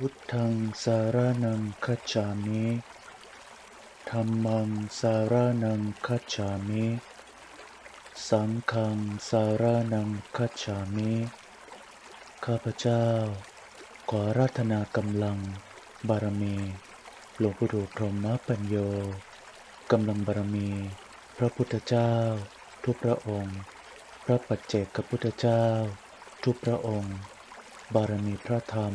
พุทธังสารนังคัจฉามิธัมมังสารนังคัจฉามิ สังฆังสารนังคัจฉามิ ข้าพเจ้า ขอราธนากำลัง บารมี หลวงปู่ดูพรหมปัญโยกำลังบารมี พระพุทธเจ้า ทุกพระองค์ พระปัจเจกพุทธเจ้า ทุกพระองค์ บารมีพระธรรม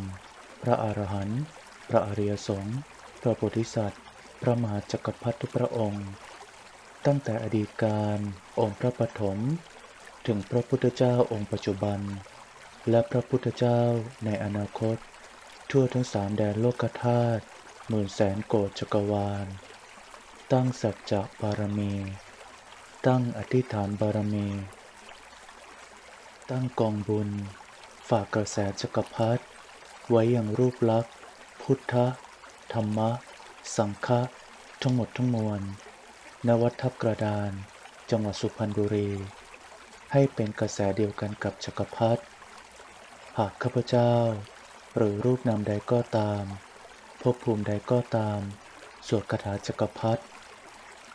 พระอรหันต์ พระอริยสงฆ์ พระโพธิสัตว์ พระมหาจักรพรรดิทุกพระองค์ ตั้งแต่อดีตการองค์พระปฐม ถึงพระพุทธเจ้าองค์ปัจจุบัน และพระพุทธเจ้าในอนาคต ทั่วทั้งสามแดนโลกธาตุหมื่นแสนโกฏจักรวาล ตั้งสัจจะบารมี ตั้งอธิษฐานบารมี ตั้งกองบุญ ฝากกระแสจักรพรรดิ ไว้อย่างรูปลักษณ์ พุทธ ธรรมะ สังฆะทั้งหมดทั้งมวล ณ วัดทับกระดาน จังหวัดสุพรรณบุรี ให้เป็นกระแสเดียวกันกับจักรพรรดิหากข้าพเจ้า หรือรูปนามใดก็ตามภพภูมิใดก็ตาม สวดคาถาจักรพรรดิ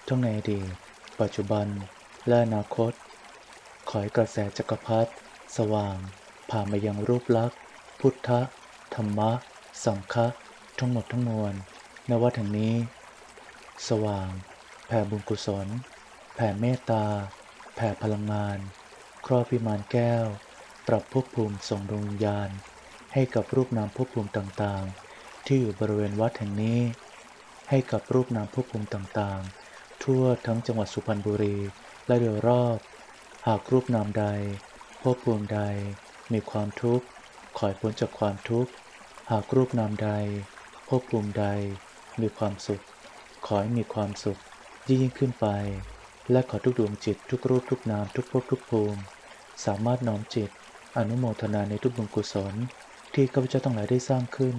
ทั้งในอดีตปัจจุบัน และอนาคต ขอให้กระแสจักรพรรดิสว่าง ผ่านมายังรูปลักษณ์ พุทธ ธรรมะ สังฆะทั้งหมดทั้งมวลณวัดแห่งนี้ สว่าง แผ่บุญกุศล แผ่เมตตา แผ่พลังงาน ครอบพิมานแก้ว ปรับภพภูมิส่งดวงวิญญาณ ให้กับรูปนามภพภูมิต่างๆ ที่อยู่บริเวณวัดแห่งนี้ ให้กับรูปนามภพภูมิต่างๆ ทั่วทั้งจังหวัดสุพรรณบุรีและโดยรอบ หากรูปนามใดภพภูมิใดมีความทุกข์ขอให้พ้นจากความทุกข์ หากรูปนามใดภพภูมิใดมีความสุข ขอให้มีความสุขยิ่งยิ่งขึ้นไป และขอทุกดวงจิตทุกรูปทุกนามทุกภพทุกภูมิ สามารถน้อมจิต อนุโมทนาในทุกบุญกุศล ที่ข้าพเจ้าทั้งหลายได้สร้างขึ้น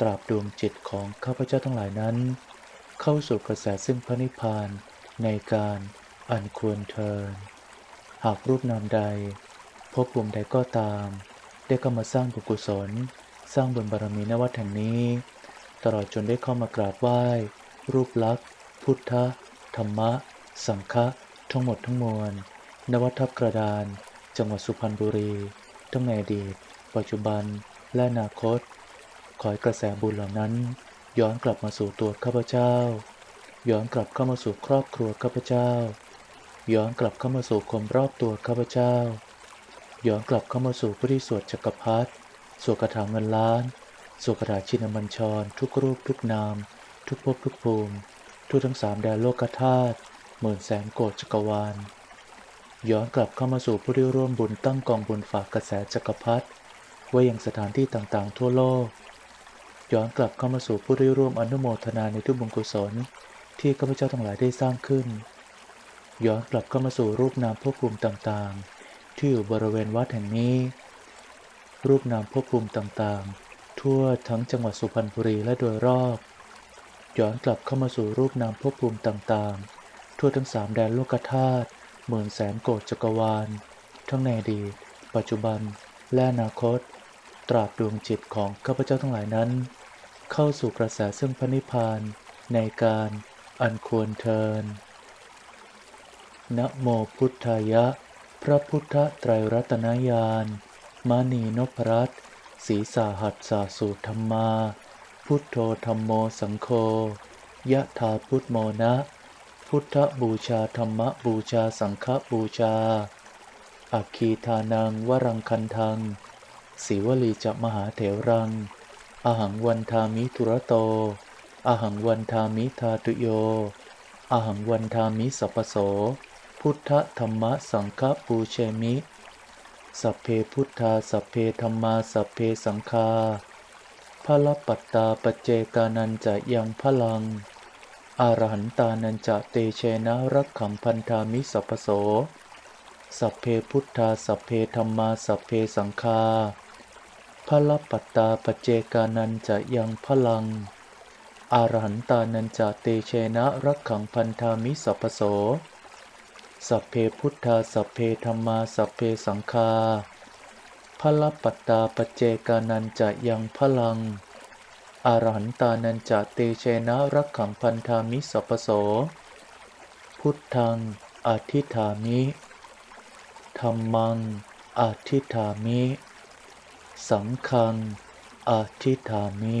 ตราบดวงจิตของข้าพเจ้าทั้งหลายนั้น เข้าสู่กระแสซึ่งพระนิพพานในการอันควรเทินหากรูปนามใดภพภูมิใดก็ตาม ได้เข้ามาสร้างบุญกุศล สร้างบุญบารมีณวัดแห่งนี้ ตลอดจนได้เข้ามากราบไหว้ รูปลักษณ์ พุทธ ธรรมะ สังฆะทั้งหมดทั้งมวลณวัดทับกระดาน จังหวัดสุพรรณบุรี ทั้งในอดีต ปัจจุบัน และอนาคต ขอให้กระแสบุญเหล่านั้น ย้อนกลับมาสู่ตัวข้าพเจ้า ย้อนกลับเข้ามาสู่ครอบครัวข้าพเจ้า ย้อนกลับเข้ามาสู่คนรอบตัวข้าพเจ้า ย้อนกลับเข้ามาสู่ผู้ที่สวดจักรพรรดิ สวดคาถาเงินล้านสวดคาถาชินมัญชร ทุกรูปทุกนาม ทุกภพทุกภูมิทั่วทั้งสามแดนโลกธาตุหมื่นแสนโกฏจักรวาล ย้อนกลับเข้ามาสู่ผู้ที่ร่วมบุญตั้งกองบุญฝากกระแสจักรพรรดิไว้ยังสถานที่ต่างๆ ทั่วโลก ย้อนกลับเข้ามาสู่ผู้ที่ร่วมอนุโมทนาในทุกบุญกุศล ที่ข้าพเจ้าทั้งหลายได้สร้างขึ้น ย้อนกลับเข้ามาสู่รูปนามภพภูมิต่างๆ ที่อยู่บริเวณวัดแห่งนี้ รูปนามภพภูมิต่างๆ ทั่วทั้งจังหวัดสุพรรณบุรีและโดยรอบ ย้อนกลับเข้ามาสู่รูปนามภพภูมิต่างๆ ทั่วทั้งสามแดนโลกธาตุหมื่นแสนโกฏจักรวาล ทั้งในอดีต ปัจจุบัน และอนาคต ตราบดวงจิตของข้าพเจ้าทั้งหลายนั้น เข้าสู่กระแสซึ่งพระนิพพานในการอันควรเทินนะโมพุทธายะ พระพุทธไตรรัตนญาณ มานีนพรัตน์ศีสาหัสสาสูธรรมา พุทโธธรรมโมสังโฆยะถาพุทโมนะ พุทธบูชาธรรมบูชาสังฆบูชา อัคคีทานังวรังคันทังศิวลีจะมหาเถรัง อหังวันทามิทุระโต อหังวันทามิทาตุโย อหังวันทามิสัพพโส พุทธธรรมสังฆปูเชมิ สัพเพพุทธาสัพเพธรรมาสัพเพสังฆาพระปัตตาปเจกานันจะยังพลังอรหันตานันจะเตเชนะรักขังพันธามิสัพพโส สัพเพพุทธาสัพเพธรรมาสัพเพสังฆาพระปัตตาปเจกานันจะยังพลังอรหันตานันจะเตเชนะรักขังพันธามิสัพโส สัพเพพุทธาสัพเพธรรมาสัพเพสังฆาพระปัตตาปเจกานันจะยังพลัง อรหันตานันจะเตเชนะรักขังพันธามิสัพพโส พุทธังอธิฐามิธรรมังอธิฐามิ สังฆังอธิฐามิ